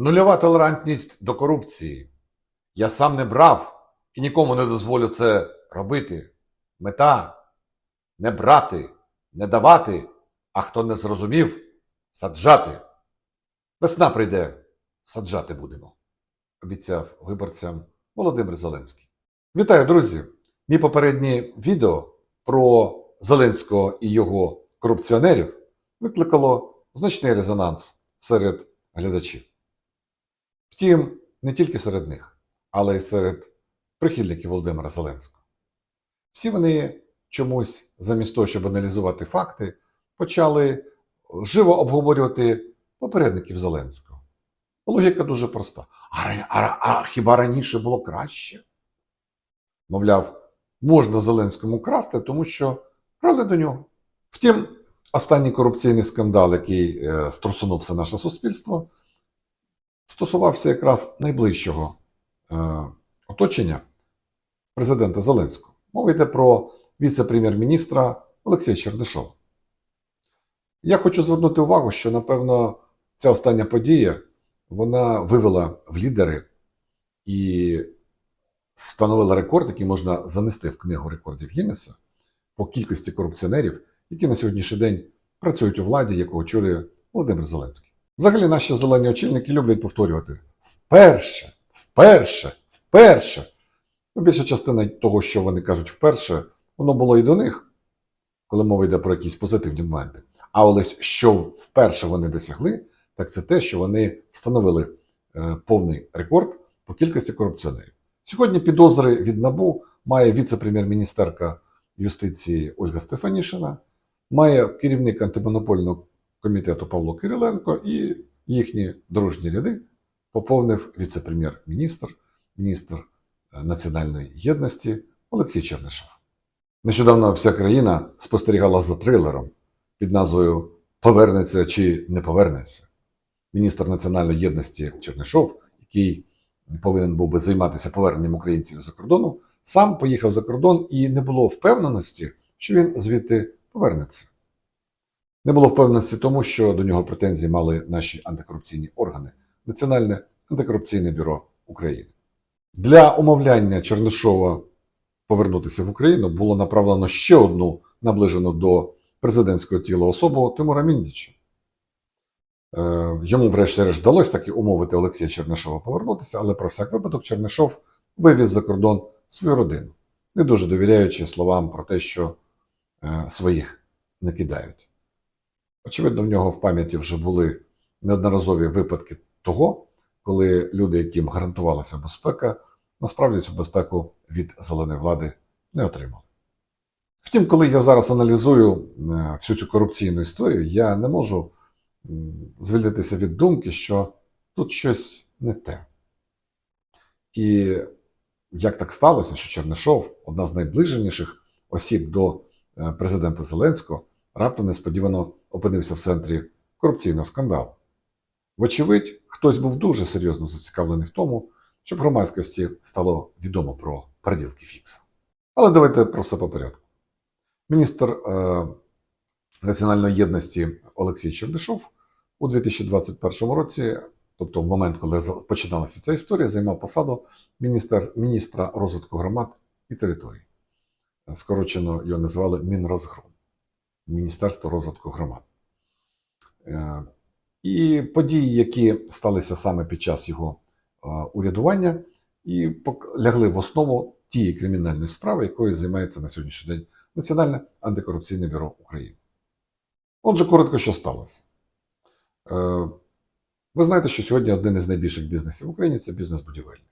Нульова толерантність до корупції. Я сам не брав і нікому не дозволю це робити. Мета не брати, не давати, а хто не зрозумів, саджати. Весна прийде, саджати будемо, обіцяв виборцям Володимир Зеленський. Вітаю, друзі! Мій попереднє відео про Зеленського і його корупціонерів викликало значний резонанс серед глядачів. Втім, не тільки серед них, але й серед прихильників Володимира Зеленського. Всі вони чомусь, замість того, щоб аналізувати факти, почали живо обговорювати попередників Зеленського. Логіка дуже проста. А, а, а хіба раніше було краще? Мовляв, можна Зеленському красти, тому що крали до нього. Втім, останній корупційний скандал, який е, струсунув наше суспільство, стосувався якраз найближчого е, оточення президента Зеленського. Мова йде про віце-прем'єр-міністра Олексія Чердишова. Я хочу звернути увагу, що, напевно, ця остання подія вона вивела в лідери і встановила рекорд, який можна занести в книгу рекордів Гіннеса по кількості корупціонерів, які на сьогоднішній день працюють у владі, яку очолює Володимир Зеленський. Взагалі, наші зелені очільники люблять повторювати вперше, вперше, вперше. Ну, більша частина того, що вони кажуть вперше, воно було і до них, коли мова йде про якісь позитивні моменти. А ось що вперше вони досягли, так це те, що вони встановили е, повний рекорд по кількості корупціонерів. Сьогодні підозри від НАБУ має віце-прем'єр-міністерка юстиції Ольга Стефанішина, має керівник антимонопольного комітету Павло Кириленко і їхні дружні ряди поповнив віце-прем'єр-міністр, міністр е, національної єдності Олексій Чернишов. Нещодавно вся країна спостерігала за трилером під назвою Повернеться чи не повернеться. Міністр національної єдності Чернишов, який повинен був би займатися поверненням українців за кордону, сам поїхав за кордон і не було впевненості, що він звідти повернеться. Не було впевненості тому, що до нього претензії мали наші антикорупційні органи Національне антикорупційне бюро України. Для умовляння Чернишова повернутися в Україну було направлено ще одну наближену до президентського тіла особу Тимура Міндіча. Е, Йому, врешті-решт, вдалося таки умовити Олексія Чернишова повернутися, але про всяк випадок Чернишов вивіз за кордон свою родину, не дуже довіряючи словам про те, що е, своїх не кидають. Очевидно, в нього в пам'яті вже були неодноразові випадки того, коли люди, яким гарантувалася безпека, насправді цю безпеку від зеленої влади не отримали. Втім, коли я зараз аналізую е, всю цю корупційну історію, я не можу звільнитися від думки, що тут щось не те. І як так сталося, що Чернишов, одна з найближеніших осіб до е, президента Зеленського, раптом несподівано опинився в центрі корупційного скандалу. Вочевидь, хтось був дуже серйозно зацікавлений в тому, щоб громадськості стало відомо про переділки Фікса. Але давайте про все по порядку. Міністр е, національної єдності Олексій Чердишов у 2021 році, тобто в момент, коли починалася ця історія, займав посаду міністр, міністра розвитку громад і територій. Скорочено його називали Мінрозгром Міністерство розвитку громад. Е, І події, які сталися саме під час його е, урядування, і лягли в основу тієї кримінальної справи, якою займається на сьогоднішній день Національне антикорупційне бюро України. Отже, коротко, що сталося. Е, Ви знаєте, що сьогодні один із найбільших бізнесів в Україні це бізнес будівельний.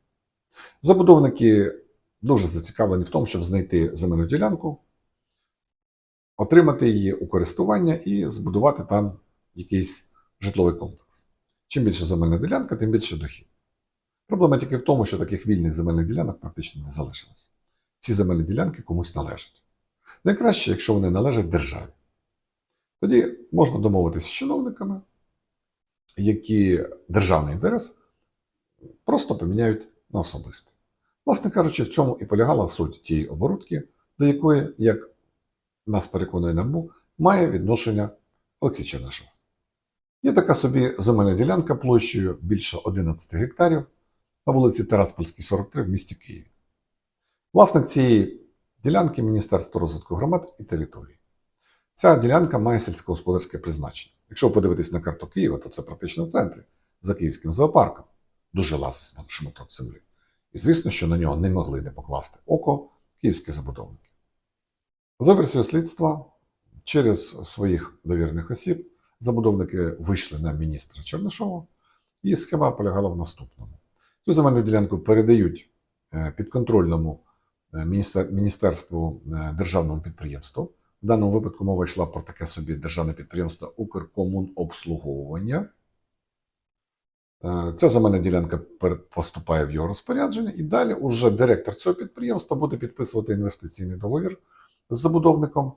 Забудовники дуже зацікавлені в тому, щоб знайти земельну ділянку, отримати її у користування і збудувати там якийсь житловий комплекс. Чим більше земельна ділянка, тим більше дохід. Проблема тільки в тому, що таких вільних земельних ділянок практично не залишилось. Всі земельні ділянки комусь належать. Найкраще, якщо вони належать державі. Тоді можна домовитися з чиновниками, які державний інтерес просто поміняють на особистий. Власне кажучи, в цьому і полягала суть тієї оборудки, до якої, як нас переконує НАБУ, має відношення Олексій Чернишов. Є така собі земельна ділянка площею більше 11 гектарів на вулиці Тераспольській, 43 в місті Києві. Власник цієї ділянки Міністерство розвитку громад і територій. Ця ділянка має сільськогосподарське призначення. Якщо ви подивитесь на карту Києва, то це практично в центрі, за київським зоопарком. Дуже ласий шматок землі. І звісно, що на нього не могли не покласти око київські забудовники. За версією слідства, через своїх довірних осіб забудовники вийшли на міністра Чернишова, і схема полягала в наступному. Цю земельну ділянку передають е, підконтрольному е, міністерству е, державному підприємству. В даному випадку мова йшла про таке собі державне підприємство Укркомунобслуговування. Ця земельна ділянка поступає в його розпорядження, і далі уже директор цього підприємства буде підписувати інвестиційний договір з забудовником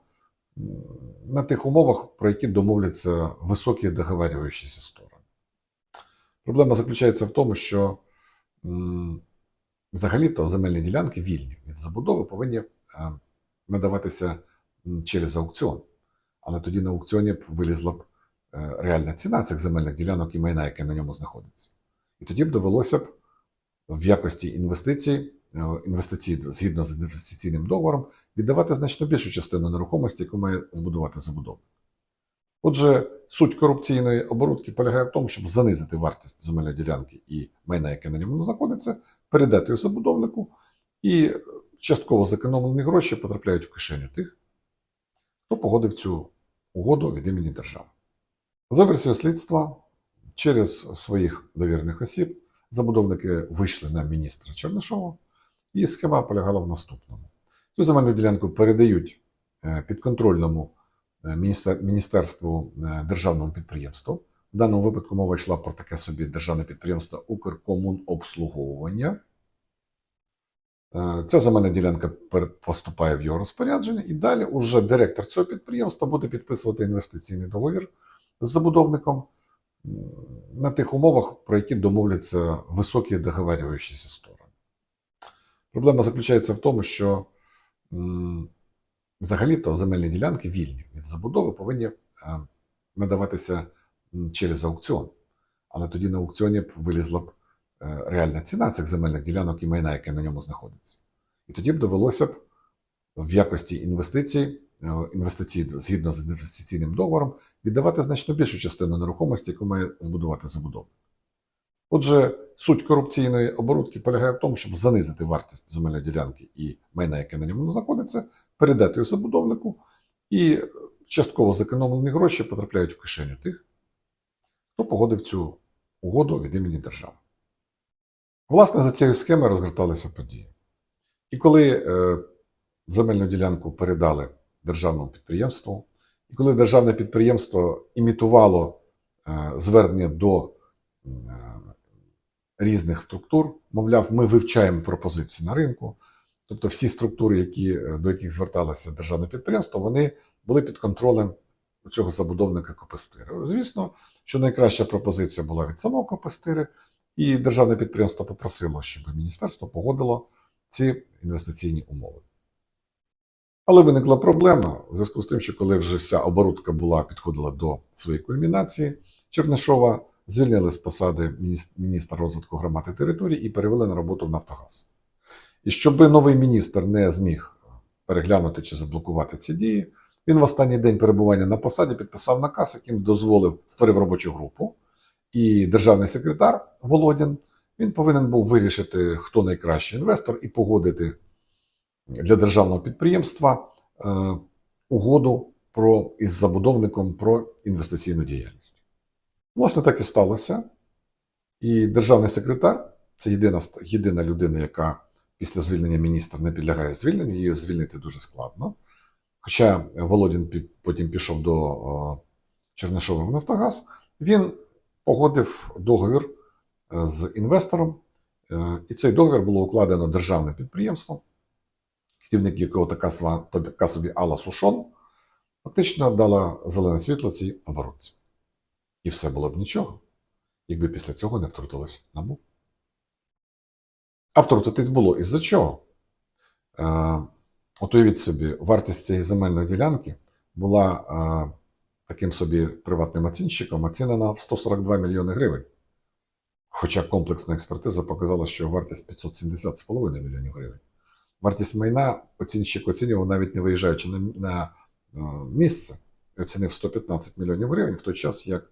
на тих умовах, про які домовляться високі договарюючіся сторони. Проблема заключається в тому, що взагалі-то земельні ділянки вільні від забудови повинні е, надаватися через аукціон. Але тоді на аукціоні б вилізла б е, реальна ціна цих земельних ділянок і майна, яке на ньому знаходиться. І тоді б довелося б в якості інвестицій, е, інвестицій згідно з інвестиційним договором, віддавати значно більшу частину нерухомості, яку має збудувати забудовник. Отже, суть корупційної оборудки полягає в тому, щоб занизити вартість земельної ділянки і майна, яке на ньому знаходиться, передати його забудовнику, і частково зекономлені гроші потрапляють в кишеню тих, хто погодив цю угоду від імені держави. За версією слідства, через своїх довірних осіб забудовники вийшли на міністра Чернишова, і схема полягала в наступному. Цю земельну ділянку передають е, підконтрольному е, міністерству е, державному підприємству. В даному випадку мова йшла про таке собі державне підприємство Укркомунобслуговування. Ця земельна ділянка поступає в його розпорядження, і далі уже директор цього підприємства буде підписувати інвестиційний договір з забудовником на тих умовах, про які домовляться високі договарюючіся сторони. Проблема заключається в тому, що взагалі-то земельні ділянки вільні від забудови повинні е, надаватися через аукціон. Але тоді на аукціоні б вилізла б е, реальна ціна цих земельних ділянок і майна, яке на ньому знаходиться. І тоді б довелося б в якості інвестицій, е, інвестицій згідно з інвестиційним договором, віддавати значно більшу частину нерухомості, яку має збудувати забудовник. Отже, суть корупційної оборудки полягає в тому, щоб занизити вартість земельної ділянки і майна, яке на ньому знаходиться, передати забудовнику, і частково зекономлені гроші потрапляють в кишеню тих, хто погодив цю угоду від імені держави. Власне, за цією схемою розгорталися події. І коли е, земельну ділянку передали державному підприємству, і коли державне підприємство імітувало е, звернення до е, різних структур, мовляв, ми вивчаємо пропозиції на ринку, тобто всі структури, які, е, до яких зверталося державне підприємство, вони були під контролем цього забудовника Копестири. Звісно, що найкраща пропозиція була від самого Копестири, і державне підприємство попросило, щоб міністерство погодило ці інвестиційні умови. Але виникла проблема в зв'язку з тим, що коли вже вся оборудка була підходила до своєї кульмінації, Чернишова звільнили з посади міністра розвитку громад і територій і перевели на роботу в Нафтогаз. І щоб новий міністр не зміг переглянути чи заблокувати ці дії, він в останній день перебування на посаді підписав наказ, яким дозволив створив робочу групу. І державний секретар Володін він повинен був вирішити, хто найкращий інвестор, і погодити для державного підприємства е, угоду про, із забудовником про інвестиційну діяльність. Власне, так і сталося. І державний секретар це єдина, єдина людина, яка після звільнення міністра не підлягає звільненню, її звільнити дуже складно. Хоча Володін потім пішов до Чернишова в Нафтогаз, він погодив договір е, з інвестором, е, і цей договір було укладено державним підприємством, керівник якого така, собі Алла Сушон, фактично дала зелене світло цій оборудці. І все було б нічого, якби після цього не втрутилось НАБУ. А втрутитись було із-за чого? Е, от собі, вартість цієї земельної ділянки була е, таким собі приватним оцінщиком оцінена в 142 мільйони гривень. Хоча комплексна експертиза показала, що вартість 570,5 мільйонів гривень. Вартість майна оцінщик оцінював навіть не виїжджаючи на, на е, місце, оцінив 115 мільйонів гривень, в той час як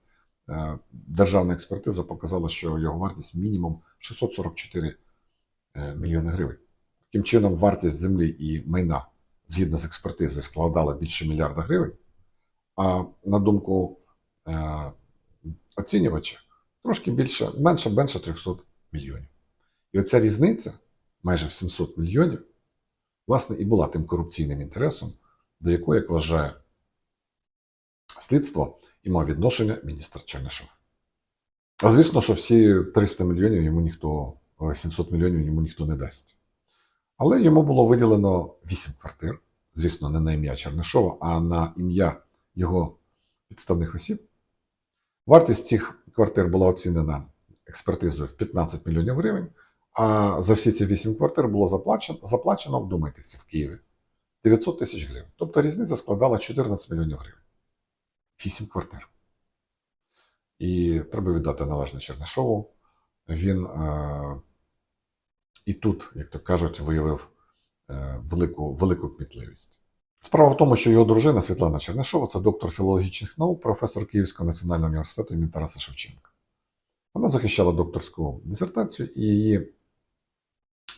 державна експертиза показала, що його вартість мінімум 644 е, мільйони гривень. Таким чином, вартість землі і майна згідно з експертизою складала більше мільярда гривень, а на думку е, оцінювача, трошки більше, менше, менше 300 мільйонів. І оця різниця, майже в 700 мільйонів, власне, і була тим корупційним інтересом, до якого, як вважає слідство, і мав відношення міністр Чернишов. А звісно, що всі 300 мільйонів йому ніхто, е, 700 мільйонів йому ніхто не дасть. Але йому було виділено 8 квартир, звісно, не на ім'я Чернишова, а на ім'я його підставних осіб. Вартість цих квартир була оцінена експертизою в 15 мільйонів гривень, а за всі ці 8 квартир було заплачено, заплачено вдумайтеся, в Києві 900 тисяч гривень. Тобто різниця складала 14 мільйонів гривень. 8 квартир. І треба віддати належне Чернишову. Він е, і тут, як то кажуть, виявив е, велику, велику кмітливість. Справа в тому, що його дружина Світлана Чернишова це доктор філологічних наук, професор Київського національного університету імені Тараса Шевченка. Вона захищала докторську дисертацію, і її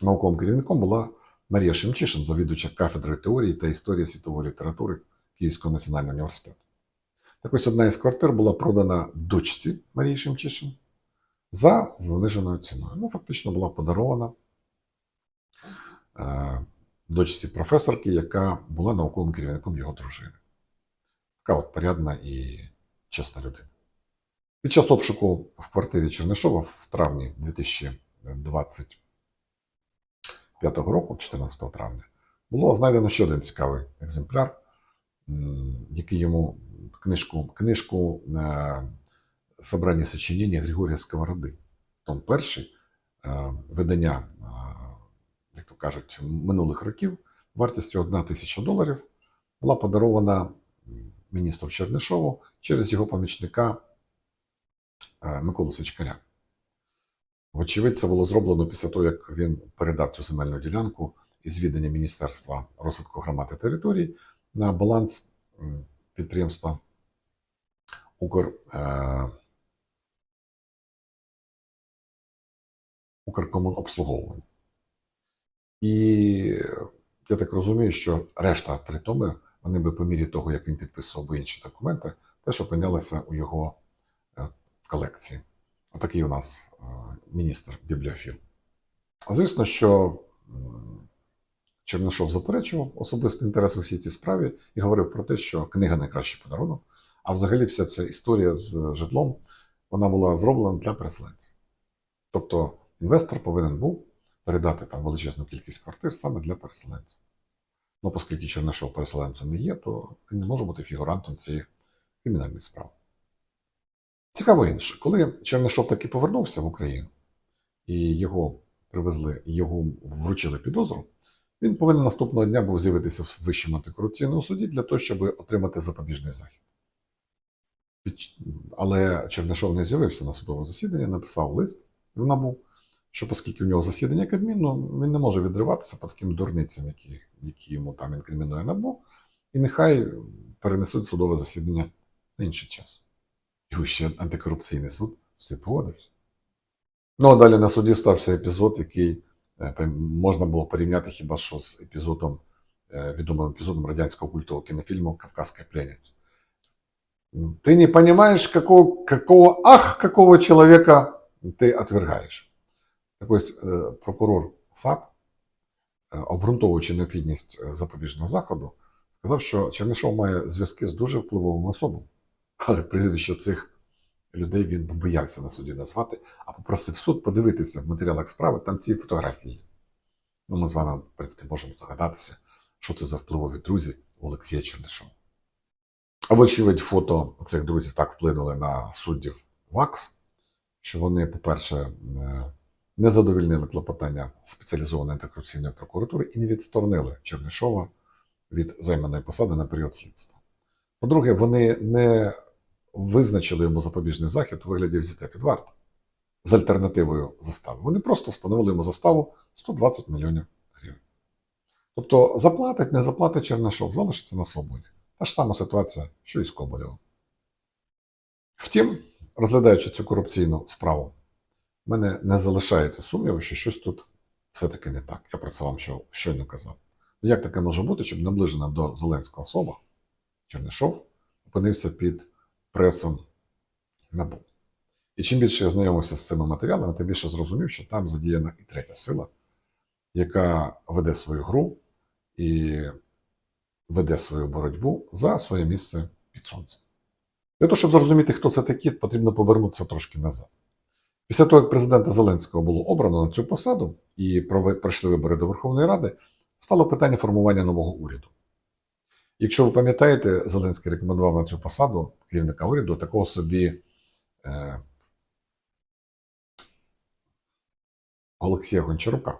науковим керівником була Марія Шемчишин, завідувача кафедрою теорії та історії світової літератури Київського національного університету. Так ось одна із квартир була продана дочці Марії Шемчишин за заниженою ціною. Ну, фактично була подарована е, дочці професорки, яка була науковим керівником його дружини. Така от порядна і чесна людина. Під час обшуку в квартирі Чернишова в травні 2025 року, 14 травня, було знайдено ще один цікавий екземпляр, який йому книжку, книжку «Собрання сочинення Григорія Сковороди. Том перший е, видання, е, як то кажуть, минулих років, вартістю 1 тисяча доларів, була подарована міністру Чернишову через його помічника е, Миколу Сичкаря. Вочевидь, це було зроблено після того, як він передав цю земельну ділянку із віддання Міністерства розвитку громад і територій на баланс підприємства Укр, е, Укркомунобслуговування. І я так розумію, що решта три томи, вони би по мірі того, як він підписував би інші документи, теж опинялися у його е, колекції. Отакий у нас е, міністр бібліофіл. Звісно, що Чернишов заперечував особистий інтерес у всій цій справі і говорив про те, що книга найкращий подарунок. А взагалі вся ця історія з житлом вона була зроблена для переселенців. Тобто інвестор повинен був передати там величезну кількість квартир саме для переселенців. Ну, оскільки Чернишов переселенцем не є, то він не може бути фігурантом цієї кримінальної справи. Цікаво інше, коли Чернишов таки повернувся в Україну і його привезли, його вручили підозру, він повинен наступного дня був з'явитися в Вищому антикорупційному суді для того, щоб отримати запобіжний захід. Але Чернишов не з'явився на судове засідання, написав лист в НАБУ, що оскільки в нього засідання Кабміну, він не може відриватися по таким дурницям, які, які йому там інкримінує НАБУ, і нехай перенесуть судове засідання на інший час. І Вищий антикорупційний суд цим погодився. Ну а далі на суді стався епізод, який можна було порівняти хіба що з епізодом, е, відомим епізодом радянського культового кінофільму Кавказська пленниця. Ты не понимаешь, какого, какого, ах, какого человека ты отвергаєш. Так ось е, прокурор САП, обґрунтовуючи необхідність е, запобіжного заходу, сказав, що Чернишов має зв'язки з дуже впливовими особами. Але прізвище цих людей він боявся на суді назвати, а попросив суд подивитися в матеріалах справи, там ці фотографії. Ну, ми з вами, в принципі, можемо здогадатися, що це за впливові друзі Олексія Чернишова. А вочевидь, фото цих друзів так вплинули на суддів ВАКС, що вони, по-перше, е, не задовільнили клопотання спеціалізованої антикорупційної прокуратури і не відсторонили Чернишова від займаної посади на період слідства. По-друге, вони не визначили йому запобіжний захід у вигляді взяття під варту з альтернативою застави. Вони просто встановили йому заставу 120 мільйонів гривень. Тобто заплатить, не заплатить Чернишов, залишиться на свободі. Та ж сама ситуація, що і з Коболєвим. Втім, розглядаючи цю корупційну справу, в мене не залишається сумніву, що щось тут все-таки не так. Я про це вам щойно казав. Ну, Як таке може бути, щоб наближена до Зеленського особа Чернишов опинився під пресом НАБУ? І чим більше я знайомився з цими матеріалами, тим більше зрозумів, що там задіяна і третя сила, яка веде свою гру і веде свою боротьбу за своє місце під сонцем. Для того, щоб зрозуміти, хто це такі, потрібно повернутися трошки назад. Після того, як президента Зеленського було обрано на цю посаду і пройшли вибори до Верховної Ради, стало питання формування нового уряду. Якщо ви пам'ятаєте, Зеленський рекомендував на цю посаду керівника уряду такого собі е, Олексія Гончарука,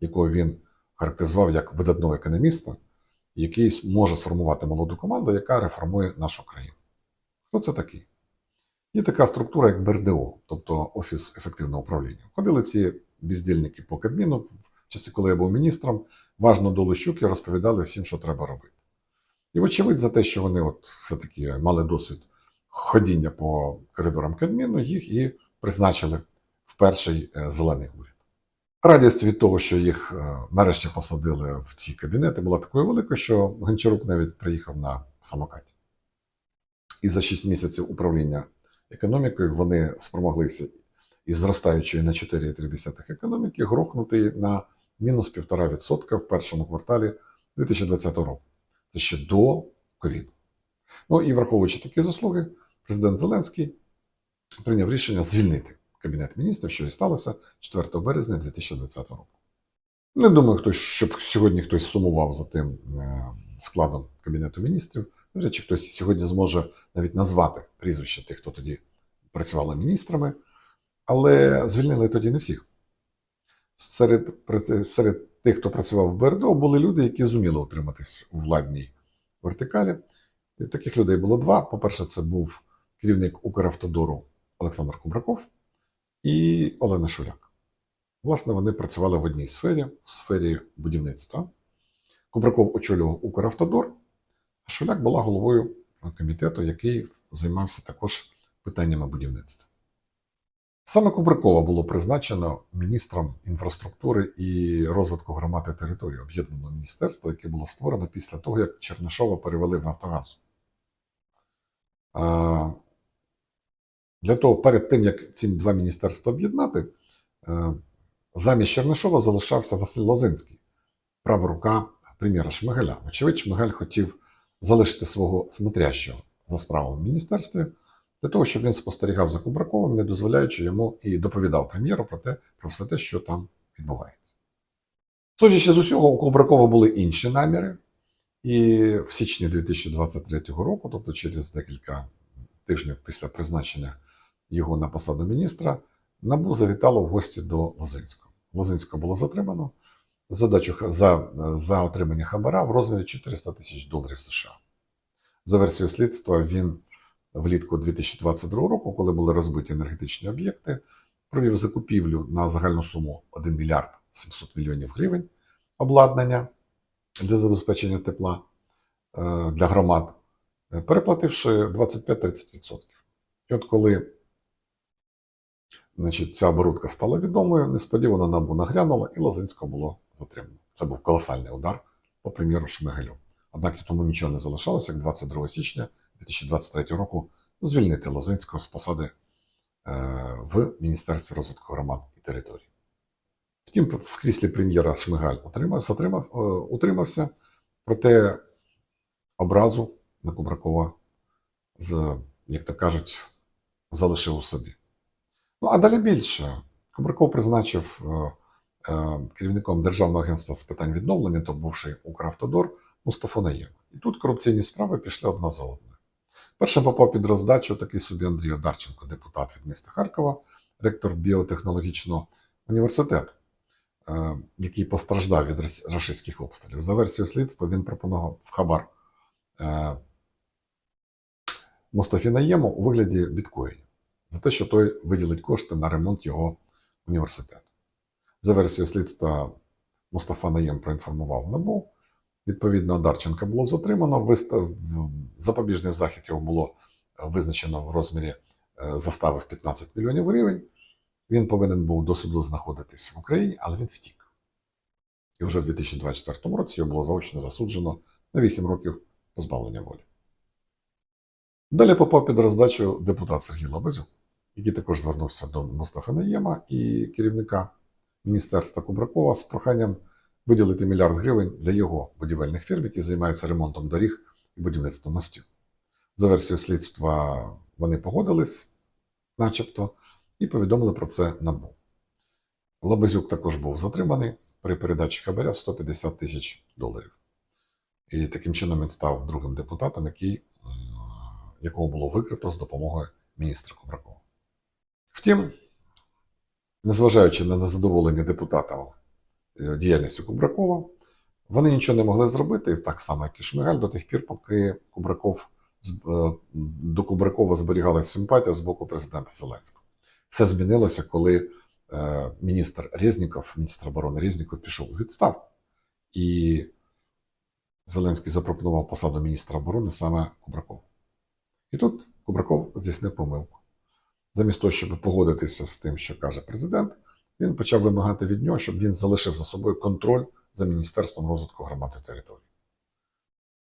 якого він характеризував як видатного економіста, який може сформувати молоду команду, яка реформує нашу країну. Хто це такий? Є така структура, як БРДО, тобто Офіс ефективного управління. Ходили ці бездільники по Кабміну, в часи, коли я був міністром, важно долу щуки розповідали всім, що треба робити. І, вочевидь, за те, що вони от все-таки мали досвід ходіння по коридорам Кабміну, їх і призначили в перший е, зелений уряд. Радість від того, що їх е, нарешті посадили в ці кабінети, була такою великою, що Гончарук навіть приїхав на самокаті. І за 6 місяців управління економікою вони спромоглися із зростаючої на 4,3 економіки грохнути на мінус 1,5% в першому кварталі 2020 року. Це ще до ковіду. Ну і враховуючи такі заслуги, президент Зеленський прийняв рішення звільнити Кабінет міністрів, що і сталося 4 березня 2020 року. Не думаю, хтось, щоб сьогодні хтось сумував за тим е, складом Кабінету міністрів. До речі, хтось сьогодні зможе навіть назвати прізвища тих, хто тоді працювали міністрами, але звільнили тоді не всіх. Серед, серед тих, хто працював в БРДО, були люди, які зуміли утриматись у владній вертикалі. І таких людей було два. По-перше, це був керівник Укравтодору Олександр Кубраков і Олена Шуляк. Власне, вони працювали в одній сфері, в сфері будівництва. Кубраков очолював Укравтодор, а Шуляк була головою комітету, який займався також питаннями будівництва. Саме Кубракова було призначено міністром інфраструктури і розвитку громад і території об'єднаного міністерства, яке було створено після того, як Чернишова перевели в Нафтогаз. Для того, перед тим, як ці два міністерства об'єднати, е, замість Чернишова залишався Василь Лозинський, права рука прем'єра Шмигаля. Очевидь, Шмигаль хотів залишити свого смотрящого за справами в міністерстві, для того, щоб він спостерігав за Кубраковим, не дозволяючи йому і доповідав прем'єру про те, про все те, що там відбувається. Судячи з усього, у Кубракова були інші наміри, і в січні 2023 року, тобто через декілька тижнів після призначення його на посаду міністра, НАБУ завітало в гості до Лозинського. Лозинського було затримано задачу за, за отримання хабара в розмірі 400 тисяч доларів США. За версією слідства, він влітку 2022 року, коли були розбиті енергетичні об'єкти, провів закупівлю на загальну суму 1 мільярд 700 мільйонів гривень обладнання для забезпечення тепла е, для громад, е, переплативши 25-30%. І от коли значить, ця оборудка стала відомою, несподівано набу наглянула і Лозинського було затримано. Це був колосальний удар по прем'єру Шмигалю. Однак тому нічого не залишалося, як 22 січня 2023 року звільнити Лозинського з посади е, в Міністерстві розвитку громад і територій. Втім, в кріслі прем'єра Шмигаль утримався, отримав, е, утримався, проте образу на Кубракова, з, як то кажуть, залишив у собі. Ну, а далі більше. Кубраков призначив е, керівником Державного агентства з питань відновлення, то бувший Укравтодор Мустафу Наєва. І тут корупційні справи пішли одна за одною. Першим попав під роздачу такий собі Андрій Одарченко, депутат від міста Харкова, ректор біотехнологічного університету, е, який постраждав від рашистських обстрілів. За версією слідства він пропонував хабар е, Мустафі Наєму у вигляді біткоїнів за те, що той виділить кошти на ремонт його університету. За версією слідства Мустафа Наєм проінформував НАБУ. Відповідно, Одарченка було затримано. Вистав запобіжний захід його було визначено в розмірі е, застави в 15 мільйонів гривень. Він повинен був до суду знаходитись в Україні, але він втік. І вже в 2024 році його було заочно засуджено на 8 років позбавлення волі. Далі попав під роздачу депутат Сергій Лабазюк, який також звернувся до Мустафи Наєма і керівника міністерства Кубракова з проханням виділити мільярд гривень для його будівельних фірм, які займаються ремонтом доріг і будівництвом мостів. За версією слідства вони погодились, начебто, і повідомили про це НАБУ. Лабазюк також був затриманий при передачі хабаря в 150 тисяч доларів. І таким чином він став другим депутатом, який, е, якого було викрито з допомогою міністра Кубракова. Втім, незважаючи на незадоволення депутатів е, діяльністю Кубракова, вони нічого не могли зробити, так само, як і Шмигаль, до тих пір, поки Кубраков, е, до Кубракова зберігалася симпатія з боку президента Зеленського. Все змінилося, коли е, міністр Резніков, міністр оборони Резніков пішов у відставку. І Зеленський запропонував посаду міністра оборони саме Кубракову. І тут Кубраков здійснив помилку. Замість того, щоб погодитися з тим, що каже президент, він почав вимагати від нього, щоб він залишив за собою контроль за Міністерством розвитку громади територій.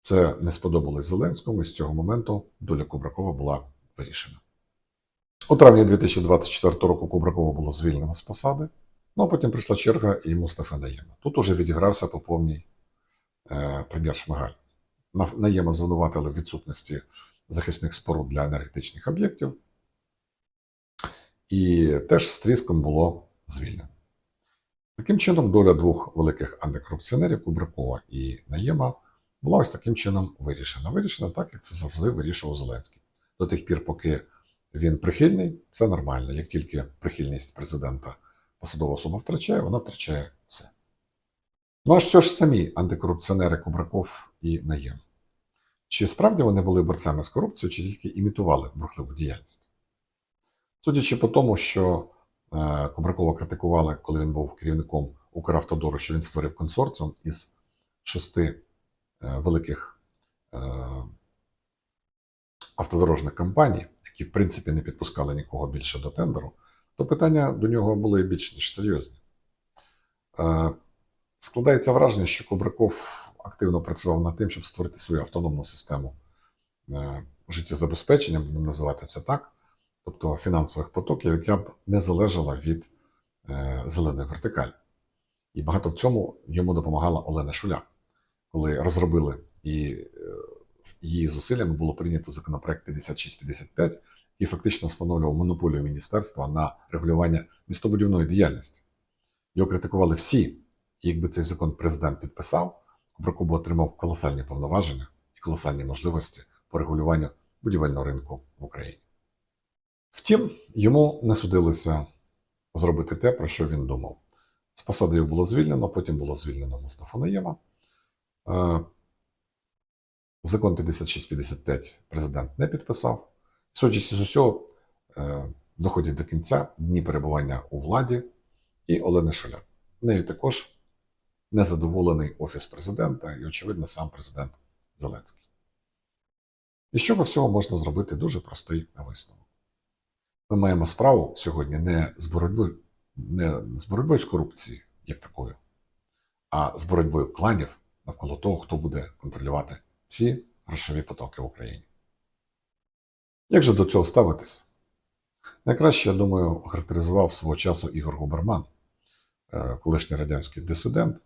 Це не сподобалось Зеленському, і з цього моменту доля Кубракова була вирішена. У травні 2024 року Кубракова було звільнено з посади, ну а потім прийшла черга і Мустафа Наєма. Тут уже відігрався по повній е, прем'єр Шмигаль. Наєма звинуватили в відсутності захисних споруд для енергетичних об'єктів, і теж з тріском було звільнено. Таким чином, доля двох великих антикорупціонерів Кубракова і Наєма була ось таким чином вирішена. Вирішена так, як це завжди вирішував Зеленський. До тих пір, поки він прихильний, це нормально. Як тільки прихильність президента посадова особа втрачає, вона втрачає все. Ну а що ж самі антикорупціонери Кубраков і Наєм? Чи справді вони були борцями з корупцією, чи тільки імітували бурхливу діяльність? Судячи по тому, що Кубракова критикували, коли він був керівником Укравтодору, що він створив консорціум із шести е, великих е, автодорожних компаній, які в принципі не підпускали нікого більше до тендеру, то питання до нього були більш ніж серйозні. Е, Складається враження, що Кубраков активно працював над тим, щоб створити свою автономну систему е, життєзабезпечення, будемо називати це так, тобто фінансових потоків, яка б не залежала від е, зеленої вертикалі. І багато в цьому йому допомагала Олена Шуляк, коли розробили і е, її зусиллями було прийнято законопроект 5655, який фактично встановлював монополію міністерства на регулювання містобудівної діяльності. Його критикували всі. І якби цей закон президент підписав, Кубраков би отримав колосальні повноваження і колосальні можливості по регулюванню будівельного ринку в Україні. Втім, йому не судилося зробити те, про що він думав. З посади його було звільнено, потім було звільнено Мустафу Наєма. Е, Закон 5655 президент не підписав. Судячи з усього, е, доходять до кінця дні перебування у владі і Олени Шуляк. Нею також незадоволений Офіс президента і, очевидно, сам президент Зеленський. І з цього всього можна зробити дуже простий висновок. Ми маємо справу сьогодні не з боротьбою, не з боротьбою з корупцією, як такою, а з боротьбою кланів навколо того, хто буде контролювати ці грошові потоки в Україні. Як же до цього ставитись? Найкраще, я думаю, характеризував свого часу Ігор Губерман, е, колишній радянський дисидент,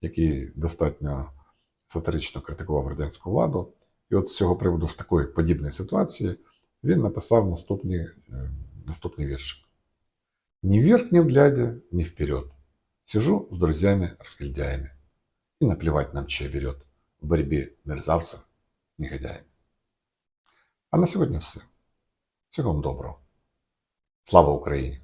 який достатньо сатирично критикував радянську владу. І от з цього приводу, з такої подібної ситуації, він написав наступний, е, наступний вірш. «Ни вверх, ни в гляде, ни вперед. Сижу с друзьями-разгильдяями. И наплевать нам, чья берет в борьбе мерзавцев с негодяями. А на сьогодні все. Всього вам доброго. Слава Україні!